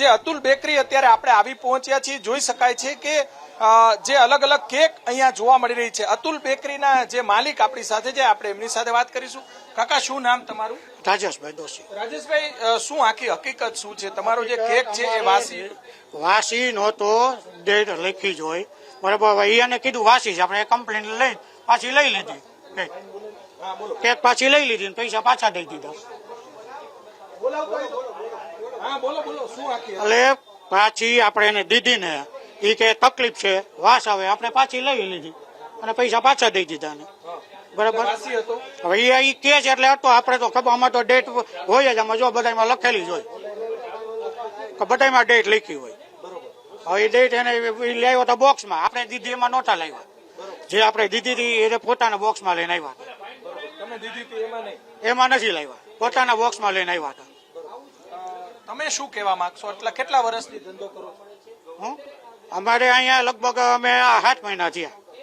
જે અતુલ બેકરી અત્યારે આપણે આવી પહોંચ્યા છીએ જોઈ શકાય છે કે જે અલગ અલગ કેક અહીંયા જોવા મળી રહી છે. અતુલ બેકરીના જે માલિક આપણી સાથે છે આપણે એમની સાથે વાત કરીશું. કાકા શું નામ તમારું? રાજેશભાઈ દોશી. રાજેશભાઈ શું આખી હકીકત શું છે? તમારો જે કેક છે એ વાસી? વાસી નહોતો ડેટ લખી જ હોય. બરાબર એને કીધું વાસી છે. આપણે કમ્પ્લેન લઈ પાછી લઈ લીધી. કેક. પાછી લઈ લીધી ને પૈસા પાછા દઈ દીધા. એટલે પાછી આપણે એને દીધી ને એ કે તકલીફ છે વાસ આવે આપણે પાછી લઈ લીધી અને પૈસા પાછા દઈ દીધા ને બરાબર? હવે એ ઈ કે છે એટલે હતો આપણે તો ખબર આમાં તો ડેટ હોય જ આમાં જો બધામાં લખેલી જ હોય. કે બધામાં ડેટ લખી હોય. હવે એ ડેટ એને લાવ્યો તો બોક્સમાં આપણે દીધી એમાં નહોતા લાવ્યા જે આપણે દીધી હતી એને પોતાના બોક્સમાં લઈને આવ્યા હતા. એમાં નથી લાવ્યા પોતાના બોક્સમાં લઈને આવ્યા હતા. તમે શું કહેવા માંગશો? એટલે કેટલા વર્ષથી ધંધો કરો છો? હું? અમારે અહીંયા લગભગ અમે આ સાત મહિના થયા.